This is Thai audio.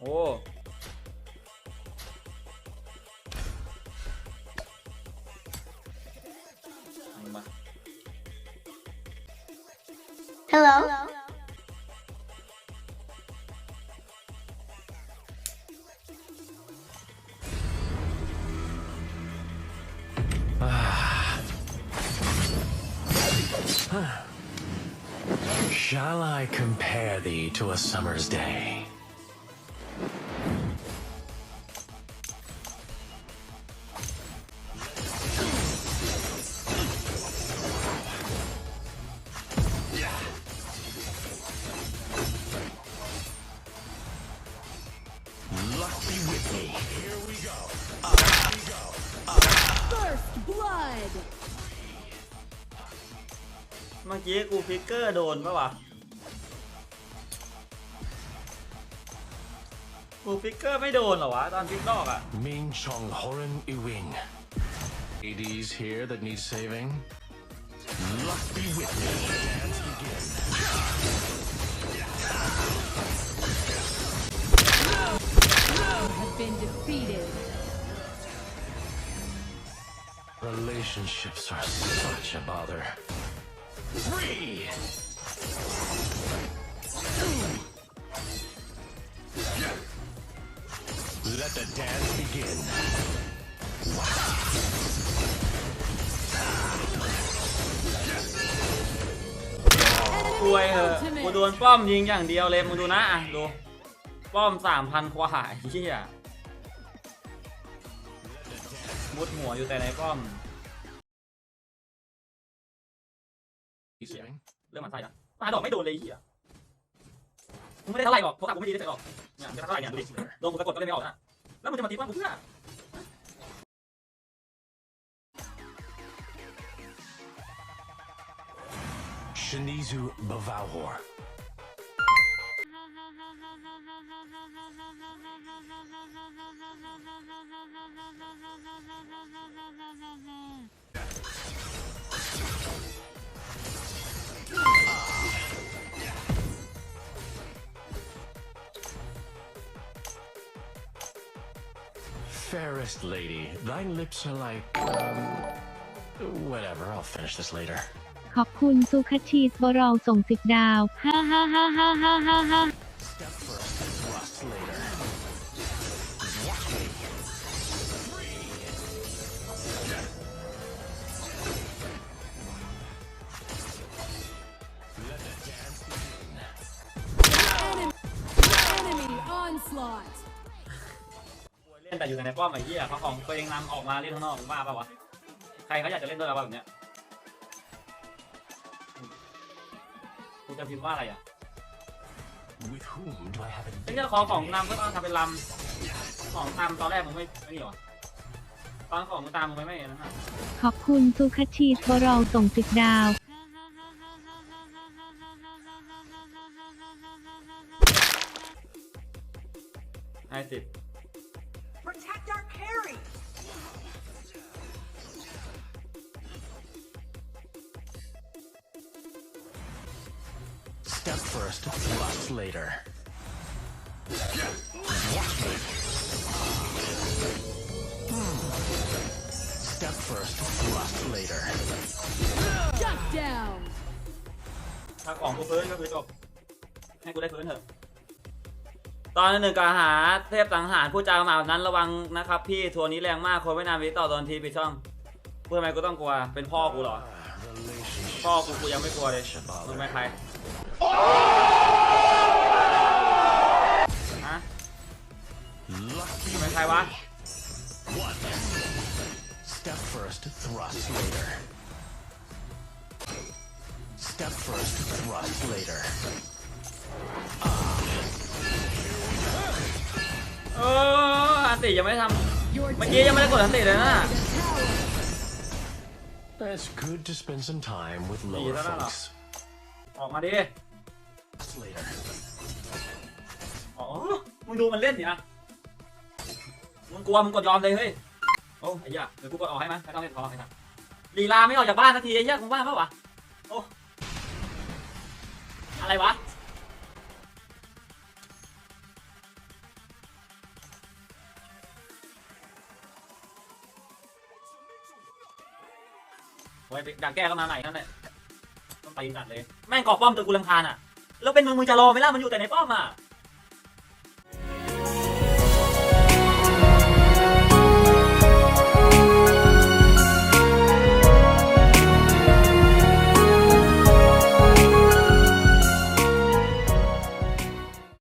Oo. Hello. Shall I compare thee to a summer's day? เมื่อกี้กูฟิกเกอร์โดนปะวะ กูฟิกเกอร์ไม่โดนเหรอวะ ตอนฟิกดอกอะ Ming Chong Horan Iwing. Ladies here that need saving. Luck be with me. Dance begin. Have been defeated. Relationships are such a bother. Three. Let the dance begin. กลวยเหอะกูโดนป้อมยิงอย่างเดียวเลยมึงดูนะอะดู ป้อมสามพันกว่าไอ้เหี้ย มุดหัวอยู่แต่ในป้อม Saving. เรื่องมันใส่อะปาดอกไม่โดนเลยไอ้เหี้ยมึงไม่ได้เท่าไหร่หรอกโทรศัพท์กูไม่ดีได้เสร็จหรอกเนี่ยจะเท่าไหร่เนี่ยดูดิโดนกูสะกดก็เลยไม่ออกนะแล้วมึงจะมาตีป้อมกูเพื่อ Shinizu Bavauhor. Fairest lady, thine lips are like, um, whatever, I'll finish this later. ขอบคุณซูคัชีสบราวส่งสิบดาว ฮ่าฮ่าฮ่าฮ่าฮ่าฮ่า แต่อยู่แต่ในป้อมไอ้เหี้ยเขาของตัวเองนำออกมาเล่นข้างนอกมึงบ้าปะวะใครเขาอยากจะเล่นด้วยเราแบบเนี้ยกูจะพิมพ์ว่าอะไรอะ With whom do I have ไอ้ a เรื่องของของนำก็ต้องทำเป็นลำของตามตอนแรกมึงไม่ไม่นี่หรอตอนของมึงตามมึงไม่ไม่นั่นน่ะขอบคุณซูคัชชีสบราวส่งสิบดาวให้สิบ step first, thrust later? Watch me. Hmm. Step first, thrust later. Shut down. ถ้าของกูพื้นก็คือจบให้กูได้พื้นเถอะ ตอนหนึ่งกาหาเทพสังหารผู้จามาแบบนั้นระวังนะครับพี่ทัวร์นี้แรงมากคนไม่นานวิต่อตอนทีปิดช่อง เพื่อทำไมกูต้องกลัวเป็นพ่อกูเหรอ Relationships พ่อกูกูยังไม่กลัวเลยมึงไม่ใคร ฮะ Lucky มึงเป็นใครวะ One. Step first, thrust later. Step first, thrust later. เอออันติยังไม่ได้ท Your ำเมื่อกี้ยังไม่ได้กดอันติเลยนะ It's good to spend some time with lower Iya, tak nak. folks. ออกมาดิ Thrust Later. อ๋อ มึงดูมันเล่นเนี่ยมึงกลัวมึงกดยอมเลยเฮ้ย โอ้ยอ้ยาเดี๋ยวกูกดออกให้มั้ยไม่ต้องเล่นพอไอ้นะสลีลาไม่ออกจากบ้านสักทีเยอะมากบ้าเปะวะ โอ้ อะไรวะโอ้ยยักแก้ก็มาใหม่นั่นแหละต้องไปดัดเลย แม่งกอบป้อมตัวกูลังคานอะ แล้วเป็นมึงมึงจะรอไหมล่ะมันอยู่แต่ในป้อมอะ